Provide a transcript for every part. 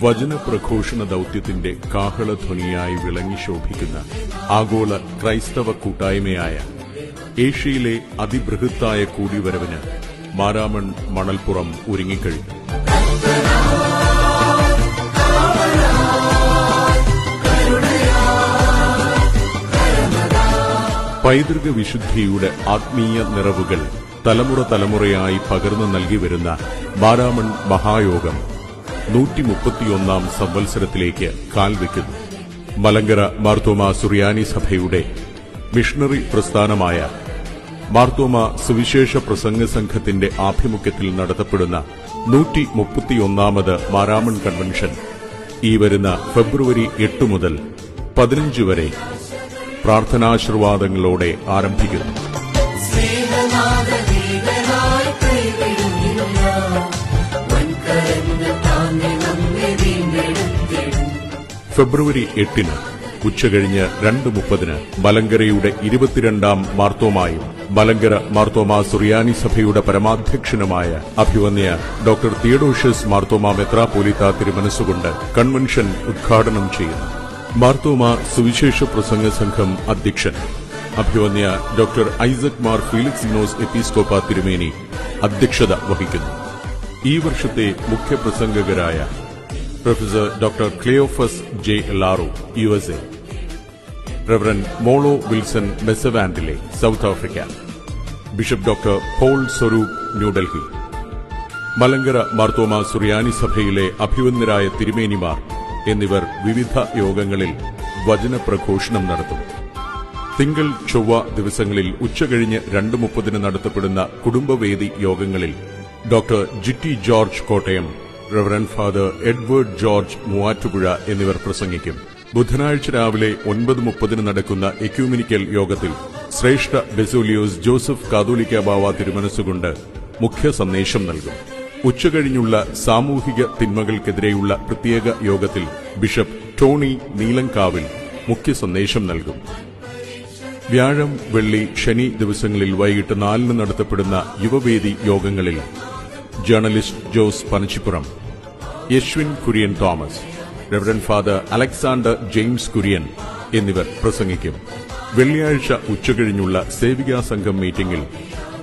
വചനപ്രഘോഷണ ദൗത്യത്തിന്റെ കാഹളധ്വനിയായി വിളങ്ങി ശോഭിക്കുന്ന ആഗോള ക്രൈസ്തവ കൂട്ടായ്മയായ ഏഷ്യയിലെ അതിബൃഹത്തായ കൂടിവരവിന് മാരാമൺ മണൽപ്പുറം ഒരുങ്ങിക്കഴിഞ്ഞു. പൈതൃക വിശുദ്ധിയുടെ ആത്മീയ നിറവുകൾ തലമുറ തലമുറയായി പകർന്നു നൽകി വരുന്ന ബാരാമൺ മഹായോഗം നൂറ്റി മുപ്പത്തിയൊന്നാം സംവത്സരത്തിലേക്ക് കാൽവെക്കുന്നു. മലങ്കര മാർത്തോമ സുറിയാനി സഭയുടെ മിഷണറി പ്രസ്ഥാനമായ മാർത്തോമ സുവിശേഷ പ്രസംഗ സംഘത്തിന്റെ ആഭിമുഖ്യത്തിൽ നടത്തപ്പെടുന്ന നൂറ്റി മുപ്പത്തിയൊന്നാമത് മാരാമൺ കൺവെൻഷൻ ഈ വരുന്ന ഫെബ്രുവരി എട്ട് മുതൽ പതിനഞ്ച് വരെ പ്രാർത്ഥനാശീർവാദങ്ങളോടെ ആരംഭിക്കുന്നു. ഫെബ്രുവരി എട്ടിന് ഉച്ചകഴിഞ്ഞ് രണ്ട് മുപ്പതിന് മലങ്കരയുടെ ഇരുപത്തിരണ്ടാം മാർത്തോമായും മലങ്കര മാർത്തോമ സുറിയാനി സഭയുടെ പരമാധ്യക്ഷനുമായ അഭിവന്യ ഡോക്ടർ തിയഡോഷ്യസ് മാർത്തോമ മെത്രാപോലിത്ത തിരുമനസ്സുകൊണ്ട് കൺവെൻഷൻ ഉദ്ഘാടനം ചെയ്യുന്നു. മാർത്തോമ സുവിശേഷ പ്രസംഗ സംഘം അധ്യക്ഷൻ അഭിവന്യ doctor Isaac Mar Felix nose എപ്പിസ്കോപ്പ തിരുമേനി അധ്യക്ഷത വഹിക്കുന്നു. ഈ വർഷത്തെ മുഖ്യപ്രസംഗകരായ professor doctor Cleophas J LaRue U S A reverend Molo Wilson മെസവാൻഡിലെ South Africa bishop doctor Paul Swarup New Delhi Malankara Marthoma സുറിയാനി സഭയിലെ അഭിവന്ദരായ തിരുമേനിമാർ എന്നിവർ വിവിധ യോഗങ്ങളിൽ വചനപ്രഘോഷണം നടത്തും. തിങ്കൾ ചൊവ്വ ദിവസങ്ങളിൽ ഉച്ചകഴിഞ്ഞ് രണ്ട് മുപ്പതിന് നടത്തപ്പെടുന്ന കുടുംബവേദി യോഗങ്ങളിൽ doctor ജിറ്റി George Kottayam reverend father Edward George Muvattupuzha എന്നിവർ പ്രസംഗിക്കും. ബുധനാഴ്ച രാവിലെ ഒൻപത് മുപ്പതിന് നടക്കുന്ന എക്യൂമിനിക്കൽ യോഗത്തിൽ ശ്രേഷ്ഠ ബെസോലിയോസ് ജോസഫ് കാതോലിക്ക ബാവ തിരുമനസ്സുകൊണ്ട് മുഖ്യ സന്ദേശം നൽകും. ഉച്ചകഴിഞ്ഞുള്ള സാമൂഹിക തിന്മകൾക്കെതിരെയുള്ള പ്രത്യേക യോഗത്തിൽ ബിഷപ്പ് ടോണി നീലങ്കാവിൽ മുഖ്യ സന്ദേശം നൽകും. വ്യാഴം വെള്ളി ശനി ദിവസങ്ങളിൽ വൈകിട്ട് നാലിന് നടത്തപ്പെടുന്ന യുവവേദി യോഗങ്ങളിൽ journalist Jose Panachippuram Yashwin Kurian Thomas reverend father Alexander James Kurian എന്നിവർ പ്രസംഗിക്കും. വെള്ളിയാഴ്ച ഉച്ചകഴിഞ്ഞുള്ള സേവികാ സംഘം മീറ്റിംഗിൽ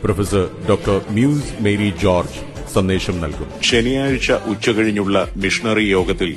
professor doctor Muse Mary George സന്ദേശം നൽകും. ശനിയാഴ്ച ഉച്ചകഴിഞ്ഞുള്ള മിഷണറി യോഗത്തിൽ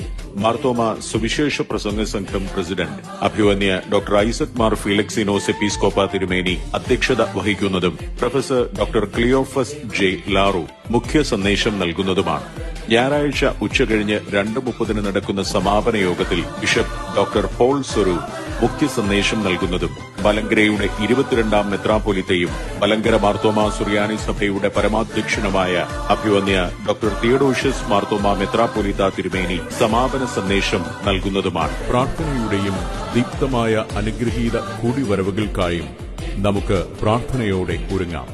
മാർത്തോമ സുവിശേഷ പ്രസംഗ സംഘം പ്രസിഡന്റ് അഭിവന്യ ഡോക്ടർ ഐസക് മാർ ഫിലക്സിനോസ് എപ്പിസ്കോപ്പ തിരുമേനി അധ്യക്ഷത വഹിക്കുന്നതും professor doctor Cleophas J LaRue മുഖ്യ സന്ദേശം നൽകുന്നതുമാണ്. ഞായറാഴ്ച ഉച്ചകഴിഞ്ഞ് രണ്ട് മുപ്പതിന് നടക്കുന്ന സമാപന യോഗത്തിൽ ബിഷപ്പ് ഡോക്ടർ പോൾ സ്വരൂപ് മുഖ്യ സന്ദേശം നൽകുന്നതും മലങ്കരയുടെ ഇരുപത്തിരണ്ടാം മെത്രാപ്പൊലിത്തയും മലങ്കര മാർത്തോമ സുറിയാനി സഭയുടെ പരമാധ്യക്ഷനുമായ അഭിവന്യ ഡോക്ടർ തിയഡോഷ്യസ് മാർത്തോമ മെത്രാപ്പൊലിത്ത തിരുമേനി സമാപന സന്ദേശം നൽകുന്നതുമാണ്. പ്രാർത്ഥനയുടെയും ദീപ്തമായ അനുഗ്രഹീത കൂടിവരവുകൾക്കായും നമുക്ക് പ്രാർത്ഥനയോടെ ഒരുങ്ങാം.